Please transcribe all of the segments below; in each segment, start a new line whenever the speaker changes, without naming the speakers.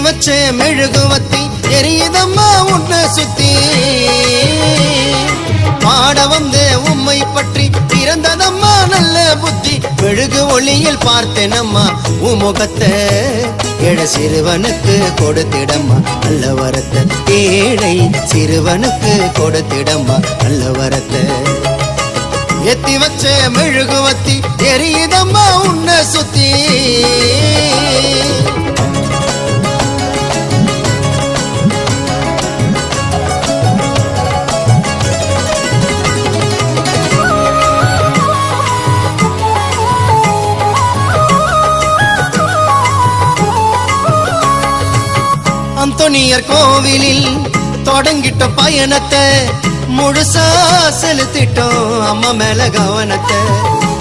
வச்ச மெழுகுவத்தி எரியுதம்மா உன்னை சுத்தி. பாட வந்த உம்மை பற்றி பிறந்ததம்மா நல்ல புத்தி. மெழுகு ஒளியில் பார்த்தேனம்மா உமுகத்தை முகத்தை. ஏழை சிறுவனுக்கு கொடுத்திடம்மா நல்ல வரத்தை. ஏழை சிறுவனுக்கு கொடுத்திடம்மா நல்ல வரத்தை. எத்தி வச்ச மெழுகுவத்தி எரியுதம்மா உன்னை சுத்தி. அந்தோனியர் கோவிலில் தொடங்கிட்ட பயணத்தை முழுசா செலுத்திட்டோம். அம்மா மேல கவனத்தை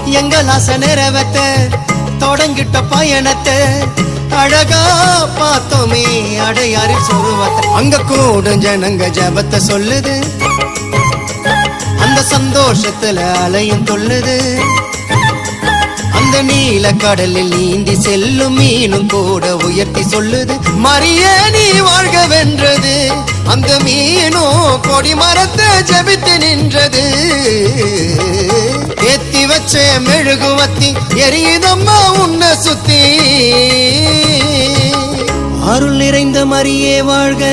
எங்கள் ஆசை நிறைவேத்த தொடங்கிட்ட பயணத்தை அழகா பார்த்தோமே. அடையாறு சொருவத்தை. அங்க கூடும் ஜனங்க ஜபத்தை சொல்லுது. அந்த சந்தோஷத்துல அலையும் தொல்லுது. நீல கடலில் நீந்தி செல்லும் மீனும் கூட உயர்த்தி சொல்லுது மறிய நீ வாழ்க வென்றது. அந்த மீனும் கொடி மரத்தை ஜபித்து நின்றது. ஏத்தி வச்ச மெழுகுவத்தி எரியுதம்மா உன்னை சுத்தி. அருள் நிறைந்த மரியே வாழ்க.